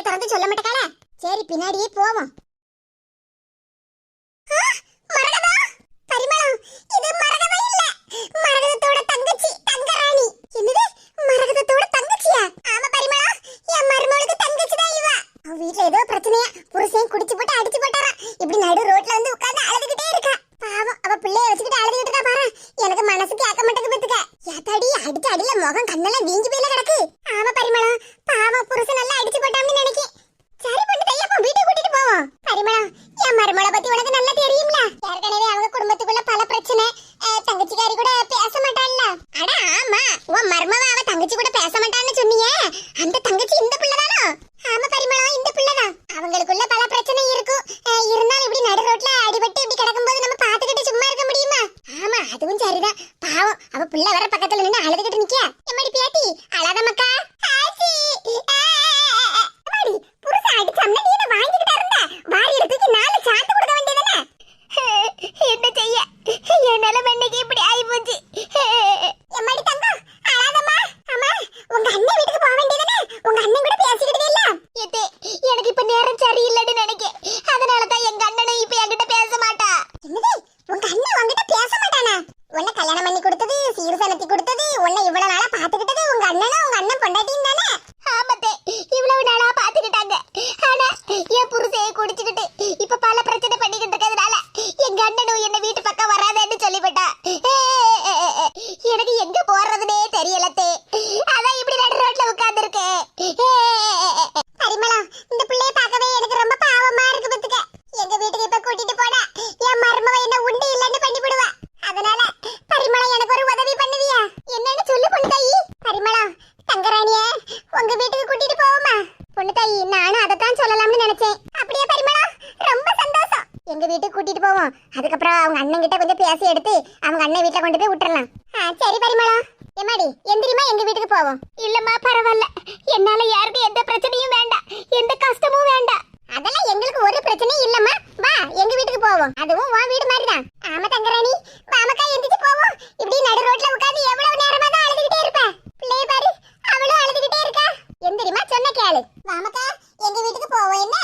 வாயை திறந்து சொல்ல மாட்டேக்கால சரி பின்னாடியே போவோம். வீட்டுல ஏதோ பிரச்சனையா புருஷன் குடிச்சு போட்டு அடிச்சு போட்டாரா இப்படி நடு ரோட்ல வந்து உட்கார்ந்து அழுதுகிட்டே இருக்கா. பாவம் அவ பிள்ளைய வச்சுக்கிட்டு அழுதுகிட்டு இருக்கா பாரு. எனக்கு மனசு கேட்க மாட்டேங்குது பத்துக்க. ஏத்தாடி அடிச்சு அடியில முகம் கண்ணெல்லாம் வீங்கி போயில கிடக்கு. ஆமா பரிமளம் பாவம் புருஷன் நல்லா போட்டாம்னு நினைக்கேன். புருஷையை குடிச்சுக்கிட்டு பேசுவோம் அதுக்கப்புறம் அவங்க அண்ணன் கிட்ட கொஞ்சம் பேசி எடுத்து அவங்க அண்ணன் வீட்டுல கொண்டு போய் விட்டுறலாம். சரி பரிமளா. எம்மாடி எந்திரிமா எங்க வீட்டுக்கு போவோம். இல்லம்மா பரவாயில்ல. என்னால யாருக்கும் எந்த பிரச்சனையும் வேண்டாம் எந்த கஷ்டமும் வேண்டாம் அதெல்லாம் எங்களுக்கு ஒரு பிரச்சனையும் இல்லம்மா. வா எங்க வீட்டுக்கு போவோம். அதுவும் உன் வீடு மாதிரி தான் ஆமா தங்கராணி. வாமக்கா எந்திரிச்சு போவோம். இப்படி நடு ரோட்ல உட்காந்து எவ்வளவு நேரமா தான் அழுதுகிட்டே இருப்ப? பிள்ளை பாரு அவளும் அழுதுகிட்டே இருக்கா. எந்திரிமா சொன்ன கேளு. வாமக்கா எங்க வீட்டுக்கு போவோம் என்ன?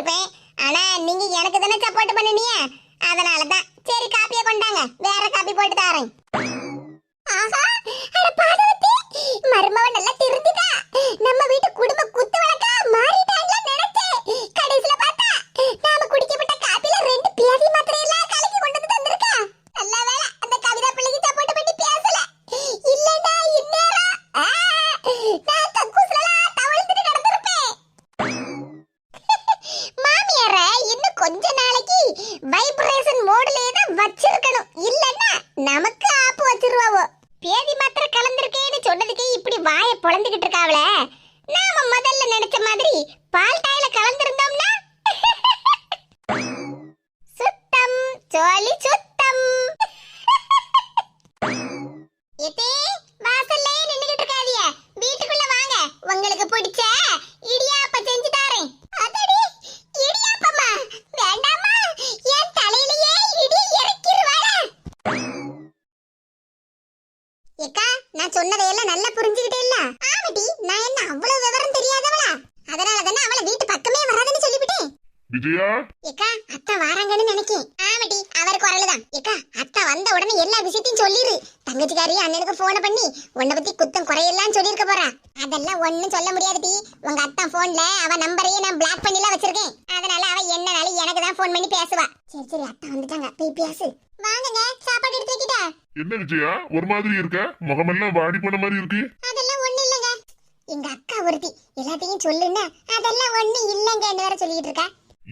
இருந்திருப்பேன் ஆனா நீங்க எனக்கு தானே சப்போர்ட் பண்ணினீங்க. அதனால தான் சரி காப்பியை கொண்டாங்க. வேற காப்பி போட்டு தாரேன். ஆஹா அட பாடவத்தி மருமவ நல்லா திருந்திட்டா. நம்ம வீட்டு குடும்ப அவளை அண்ணனுக்கு போன பண்ணி உன்னை பத்தி குத்தம் குறையெல்லாம் சொல்லிருக்க போறா அதெல்லாம் ஒண்ணும் சொல்ல முடியாதுடி உங்க அத்தா போன்ல அவ நம்பரையே நான் பிளாக் பண்ணிலாம் வச்சிருக்கேன். அதனால அவ என்னனாலும் எனக்கு தான் போன் பண்ணி பேசுவா. சரி சரி அத்தா வந்துட்டாங்க. போய் பேசு. வாங்குங்க சாப்பாடு எடுத்து வைக்கிட்டா? என்ன விஜயா? ஒரு மாதிரி இருக்க? முகமெல்லாம் வாடி போன மாதிரி இருக்கு. அதெல்லாம் ஒண்ணு இல்லங்க. எங்க அக்கா ஒருத்தி. எல்லாத்தையும் சொல்லுன்னா அதெல்லாம் ஒண்ணு இல்லங்கன்னு வேற சொல்லிட்டு இருக்கா.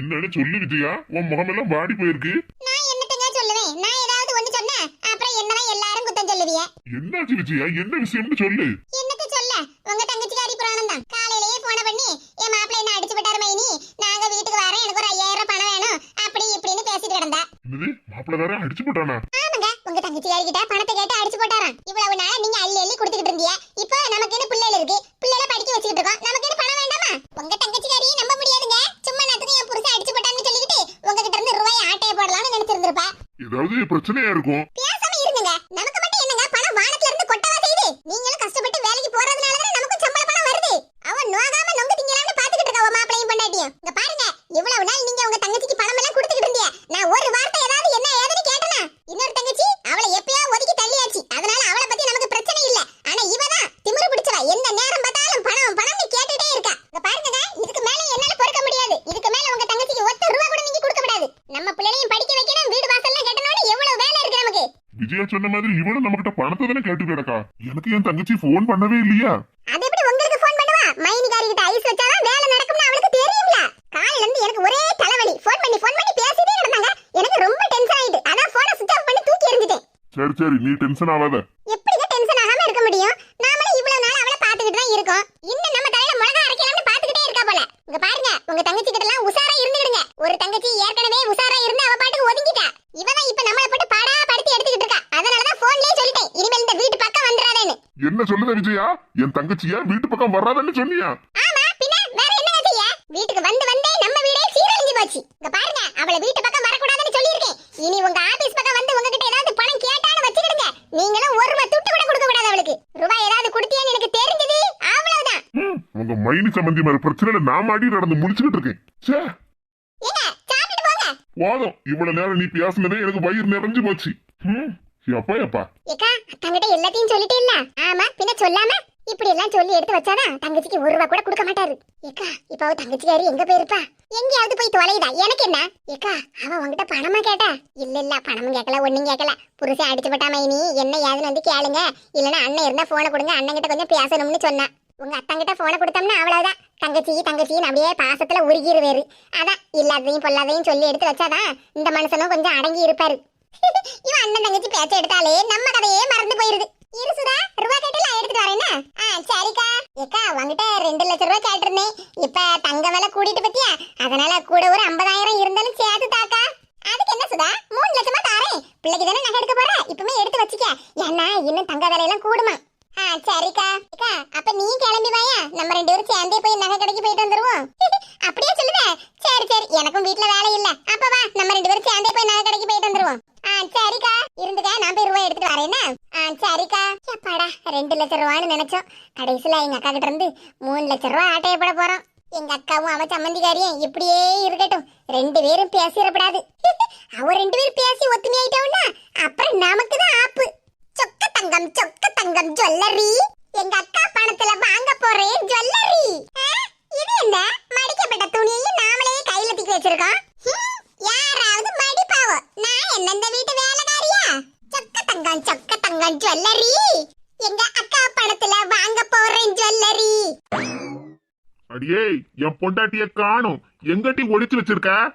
என்னன்னு சொல்லு விஜயா. உன் முகமெல்லாம் வாடி போயிருக்கு. நான் என்னத்தங்க சொல்லுவேன் நான் ஏதாவது ஒண்ணு சொன்னேன் அப்புறம் என்னதான் எல்லாரும் குத்தம் சொல்லுவிய? என்னாச்சு விஜயா என்ன விஷயம்னு சொல்லு. என்னத்த சொல்ல? உங்க தங்கச்சிக்காரி புராணம் தான். காலையிலேயே போன பண்ணி என் மாப்பிள்ளை என்ன அடிச்சு விட்டாரு மைனி? நாங்க வீட்டுக்கு வரேன் எனக்கு ஒரு ஐயாயிரம் ரூபாய் பணம் வேணும். அப்படி இப்படின்னு பேசிட்டு கிடந்தா. என்னது? மாப்பிள்ள வேற அடிச்சு போட்டானா? ஆமாங்க. உங்க தங்கச்சிக்காரி கிட்ட பணத்தை கேட்டு அடிச்சு போட்டாராம். இவ்வளவு நாளா நீங்க அள்ளி அள்ளி கொடுத்துக்கிட்டு இருந்தீங்க இப்போ நமக்கு என்ன பிள்ளைகள் இருக்கு? பிள்ளைகளை படிக்க வச்சுக்கிட்டு இருக்கோம். நமக்கு என்ன பணம் வேண்டாமா? உங்க தங்கச்சிக்காரியை நம்ப முடியாதுங்க. சும்மா நேரத்துக்கு என் புருஷன் அடிச்சு போட்டான்னு சொல்லிக்கிட்டு உங்ககிட்ட இருந்து ரூபாய் ஆட்டைய போடலாம்னு நினைச்சிருந்திருப்பா. ஏதாவது பிரச்சனையா இருக்கும்? பேசாம இருங்க நமக்கு மட்டும் என்னங்க பணம் வானத்துல இருந்து கொட்டவா செய்யுது நீங்களும் கஷ்டப்பட்டு வேலைக்கு போறதுனால தானே நமக்கும் சம்பள பணம் வருது அவன் நோகாம நொங்கு திங்கலாம்னு பாத்துக்கிட்டு இருக்கா உன் மாப்பிளையும் பொண்டாட்டியும் இங்க பாருங்க இவ்வளவு நாள் நீங்க உங்க தங்கச்சிக்கு பணம் எல்லாம் கொடுத்துக்கிட்டு இருந்தீங்க நான் ஒரு வார்த்தை ஏதாவது என்ன ஏதுன்னு கேட்டனா இன்னொரு தங்கச்சி அவளை எப்பயோ ஒதுக்கி தள்ளியாச்சு அதனால அவளை பத்தி நமக்கு பிரச்சனை இல்ல ஆனா இவதான் திமிரு பிடிச்சவ எந்த நேரம் பார்த்தாலும் பணம் பணம்னு கேட்டுட்டே இருக்கா இங்க பாருங்க இதுக்கு மேல என்னால பொறுக்க முடியாது இதுக்கு மேல உங்க தங்கச்சிக்கு ஒத்த ரூபா கூட நீங்க கொடுக்க கூடாது நம்ம பிள்ளைகளையும் படிக்க வைக்கணும் வீடு வாசல்லாம் கட்டணும்னு எவ்வளவு வேலை இருக்கு நமக்கு விஜயா சொன்ன மாதிரி இவனும் நம்ம கிட்ட பணத்தை தானே கேட்டு கிடக்கா? எனக்கு என் தங்கச்சி போன் பண்ணவே இல்லையா? அது எப்படி உங்களுக்கு ஃபோன் பண்ணுவா? மைனிகாரி கிட்ட ஐஸ் வச்சாதான் வேலை நடக்கும்னு அவளுக்கு தெரியும்ல. காலையில இருந்து எனக்கு ஒரே தலைவலி. ஃபோன் பண்ணி ஃபோன் பண்ணி பேசிட்டே இருந்தாங்க எனக்கு ரொம்ப டென்ஷன் ஆயிட்டு. அதான் போனை சுவிட்ச் ஆஃப் பண்ணி தூக்கி எறிஞ்சிட்டேன். சரி சரி நீ டென்ஷன் ஆகாத எப்படிங்க டென்ஷன் ஆகாம இருக்க முடியும் நாமளும் இவ்வளவு நாள் அவளை பாத்துக்கிட்டு தான் இருக்கோம் இன்னும் நம்ம தலையில மிளகா அரைக்கலாம்னு பாத்துக்கிட்டே இருக்கா போல இங்க பாருங்க உங்க தங்கச்சி கிட்ட எல்லாம் உசாரா இருந்துடுங்க ஒரு தங்கச்சி ஏற்கனவே உசாரா இருந்து அவ பாட்டுக்கு ஒதுங்கிட்டா இவதான் இப்ப நம்மள போட்டு பாடா படுத்தி எடுத்துக்கிட்டு இருக்கா அதனாலதான் போன்லயே சொல்லிட்டேன் இனிமேல் இந்த வீட்டு பக்கம் வந்துடாதேன்னு என்ன சொல்லுத விஜயா? என் தங்கச்சியா வீட்டு பக்கம் வராதன்னு சொன்னியா? ஆமா பின்ன வேற செய்ய? வீட்டுக்கு வந்து வந்தே நம்ம வீடே சீரழிஞ்சு போச்சு. இங்க பாருங்க அவளை வீட்டு பக்கம் வரக்கூடாதுன்னு சொல்லியிருக்கேன். இனி உங்க ஆபீஸ் பக்கம் வந்து உங்ககிட்ட ஏதாவது பணம் கேட்டான்னு வச்சுக்கிடுங்க. நீங்களும் ஒரு ரூபாய் துட்டு கூட கொடுக்க கூடாது அவளுக்கு. ரூபாய் ஏதாவது கொடுத்தியான்னு எனக்கு தெரிஞ்சது அவ்வளவுதான். உங்க மைனி சம்பந்தி மாதிரி பிரச்சனையில நான் மாடி நடந்து முடிச்சுக்கிட்டு இருக்கேன். சே இவ்வளவு நேரம் நீ பேசுனதே எனக்கு வயிறு நிறைஞ்சு போச்சு. எப்பா எப்பா தங்கிட்ட எல்லாத்தையும் சொல்லிட்டே இல்ல ஆமா பின்ன சொல்லாம? இப்படி எல்லாம் சொல்லி எடுத்து வச்சாதான் தங்கச்சிக்கு ஒரு ரூபா கூட கொடுக்க மாட்டாரு. ஏக்கா இப்ப அவ தங்கச்சிக்காரி எங்க போயிருப்பா? எங்கேயாவது போய் தொலையுதா? எனக்கு என்ன? ஏக்கா அவ உன்கிட்ட பணமா கேட்டா? இல்ல இல்ல பணமும் கேட்கல ஒண்ணும் கேட்கல புருஷன் அடிச்சு போட்டா மைனி என்ன ஏதுன்னு வந்து கேளுங்க. இல்லனா அண்ணன் இருந்தா போனை கொடுங்க அண்ணன் கிட்ட கொஞ்சம் பேசணும்னு சொன்னா. உங்க அத்தங்கிட்ட போனை கொடுத்தோம்னா அவ்வளவுதான். தங்கச்சி தங்கச்சின்னு அப்படியே பாசத்துல உருகிருவேரு. அதான் இல்லாததையும் பொல்லாதையும் சொல்லி எடுத்து வச்சாதான் இந்த மனுஷனும் கொஞ்சம் அடங்கி இருப்பாரு. இவன் அண்ணன் தங்கச்சி பேச்ச எடுத்தாலே நம்ம கதையே மறந்து போயிருது. இரு சுதா ரூபா நான் எடுத்துட்டு வரேன்னா ஆ சரிக்கா. ஏக்கா உங்ககிட்ட ரெண்டு லட்சம் ரூபா கேட்டிருந்தேன் இப்ப தங்க விலை கூட்டிட்டு பத்தியா? அதனால கூட ஒரு ஐம்பதாயிரம் இருந்தாலும் சேர்த்து தாக்கா. அதுக்கு என்ன சுதா? மூணு லட்சமா தாரேன். பிள்ளைக்கு தானே நகை எடுக்க போற? இப்பவுமே எடுத்து வச்சுக்க. ஏன்னா இன்னும் தங்க விலையெல்லாம் கூடுமா. ஆ சரிக்கா. அக்கா அப்ப நீ கிளம்பி வாயா? நம்ம ரெண்டு பேரும் சேர்ந்தே போய் நகை கடைக்கு போயிட்டு வந்துருவோம் அப்படியே சொல்லுவே சரி சரி எனக்கும் வீட்ல வேலை இல்ல அப்ப வா நம்ம ரெண்டு பேரும் சேர்ந்தே போய் நகை கடைக்கு போயிட்டு வந்துருவோம் ஆ சரிக்கா இருந்துக்க நான் போய் ரூபாய் எடுத்துட்டு வரேன்னா ஆ சரிக்கா எப்பாடா ரெண்டு நினைச்சோம் கடைசியில எங்க அக்கா கிட்ட இருந்து மூணு லட்ச ரூபா ஆட்டையை ஆட்டையப்பட போகிறோம் எங்க அக்காவும் அவன் சம்மந்திக்காரியும் இப்படியே இருக்கட்டும். ரெண்டு பேரும் பேசிடப்படாது. அவ ரெண்டு பேரும் பேசி ஒத்துமையாயிட்டோம் பொண்டாட்டிய காணும். எங்கட்டி ஒழிச்சு வச்சிருக்க?